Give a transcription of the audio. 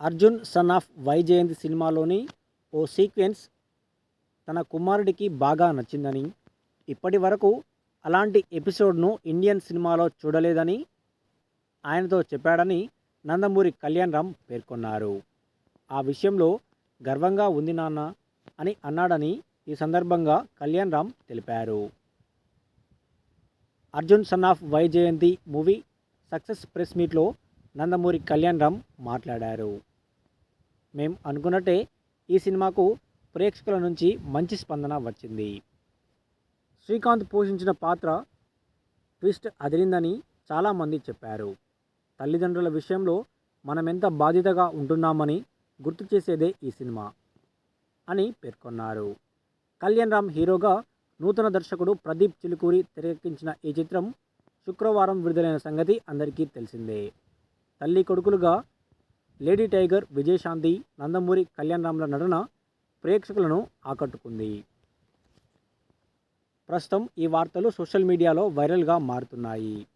Arjun son of Vyjayanthi సినిమాలోని ఓ sequence తన కుమారుడికి బాగా నచ్చిందని ఇప్పటి వరకు అలాంటి ఎపిసోడ్ను ఇండియన్ సినిమాలో చూడలేదని ఆయనతో చెప్పాడని నందమూరి కళ్యాణ్ రామ్ పేర్కొన్నారు. ఆ విషయంలో గర్వంగా ఉంది నాన్న అని అన్నాడని ఈ సందర్భంగా కళ్యాణ్ రామ్ తెలిపారు. Arjun son of Vyjayanthi movie success press మీట్లో నందమూరి కళ్యాణ్ రామ్ మాట్లాడారు. మేం అనుకున్నట్టే ఈ సినిమాకు ప్రేక్షకుల నుంచి మంచి స్పందన వచ్చింది. శ్రీకాంత్ పోషించిన పాత్ర ట్విస్ట్ అదిరిందని చాలామంది చెప్పారు. తల్లిదండ్రుల విషయంలో మనమెంత బాధ్యతగా ఉంటున్నామని గుర్తు చేసేదే ఈ సినిమా అని పేర్కొన్నారు. కళ్యాణ్ రామ్ హీరోగా నూతన దర్శకుడు ప్రదీప్ చిలుకూరి తెరకెక్కించిన ఈ చిత్రం శుక్రవారం విడుదలైన సంగతి అందరికీ తెలిసిందే. తల్లి కొడుకులుగా లేడీ టైగర్ విజయశాంతి నందమూరి కళ్యాణ్ రామ్ల నటన ప్రేక్షకులను ఆకట్టుకుంది. ప్రస్తుతం ఈ వార్తలు సోషల్ మీడియాలో వైరల్గా మారుతున్నాయి.